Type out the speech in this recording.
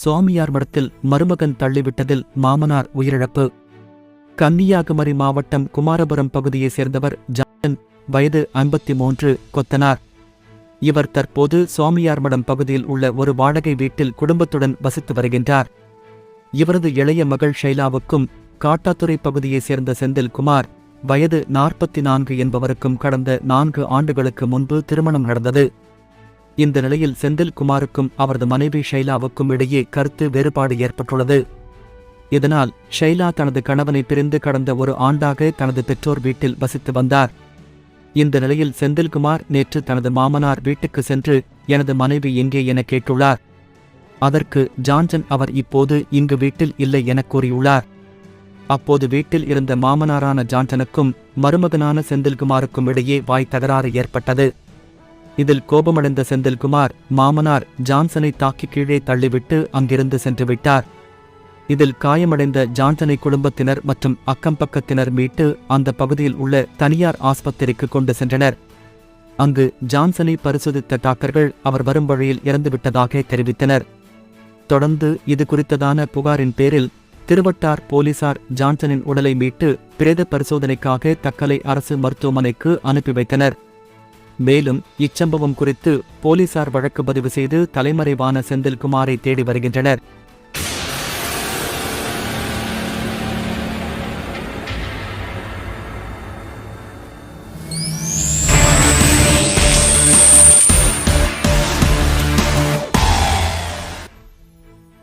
சுவாமியார் மடத்தில் மருமகன் தள்ளிவிட்டதில் மாமனார் உயிரிழப்பு. கன்னியாகுமரி மாவட்டம் குமாரபுரம் பகுதியைச் சேர்ந்தவர் ஜான் வயது ஐம்பத்தி மூன்று கொத்தனார். இவர் தற்போது சுவாமியார் மடம் பகுதியில் உள்ள ஒரு வாடகை வீட்டில் குடும்பத்துடன் வசித்து வருகின்றார். இவரது இளைய மகள் ஷைலாவுக்கும் காட்டாத்துறை பகுதியைச் சேர்ந்த செந்தில்குமார் வயது நாற்பத்தி நான்கு என்பவருக்கும் கடந்த நான்கு ஆண்டுகளுக்கு முன்பு திருமணம் நடந்தது. இந்த நிலையில் செந்தில்குமாருக்கும் அவரது மனைவி ஷைலாவுக்கும் இடையே கருத்து வேறுபாடு ஏற்பட்டுள்ளது. இதனால் ஷைலா தனது கணவனை பிரிந்து கடந்த ஒரு ஆண்டாக தனது பெற்றோர் வீட்டில் வசித்து வந்தார். இந்த நிலையில் செந்தில்குமார் நேற்று தனது மாமனார் வீட்டுக்கு சென்று எனது மனைவி எங்கே என கேட்டுள்ளார். அதற்கு ஜான்சன் அவர் இப்போது இங்கு வீட்டில் இல்லை என கூறியுள்ளார். அப்போது வீட்டில் இருந்த மாமனாரான ஜான்சனுக்கும் மருமகனான செந்தில்குமாருக்கும் இடையே வாய் தகராறு ஏற்பட்டது. இதில் கோபமடைந்த செந்தில்குமார் மாமனார் ஜான்சனை தாக்கி கீழே தள்ளிவிட்டு அங்கிருந்து சென்று விட்டார். இதில் காயமடைந்த ஜான்சனை குடும்பத்தினர் மற்றும் அக்கம்பக்கத்தினர் மீட்டு அந்த பகுதியில் உள்ள தனியார் ஆஸ்பத்திரிக்கு கொண்டு சென்றனர். அங்கு ஜான்சனை பரிசோதித்த டாக்டர்கள் அவர் வரும் வழியில் இறந்துவிட்டதாக தெரிவித்தனர். தொடர்ந்து இது குறித்ததான புகாரின் பேரில் திருவட்டார் போலீசார் ஜான்சனின் உடலை மீட்டு பிரேத பரிசோதனைக்காக தக்கலை அரசு மருத்துவமனைக்கு அனுப்பி வைத்தனர். மேலும் இச்சம்பவம் குறித்து போலீசார் வழக்கு பதிவு செய்து தலைமறைவான செந்தில்குமாரை தேடி வருகின்றனர்.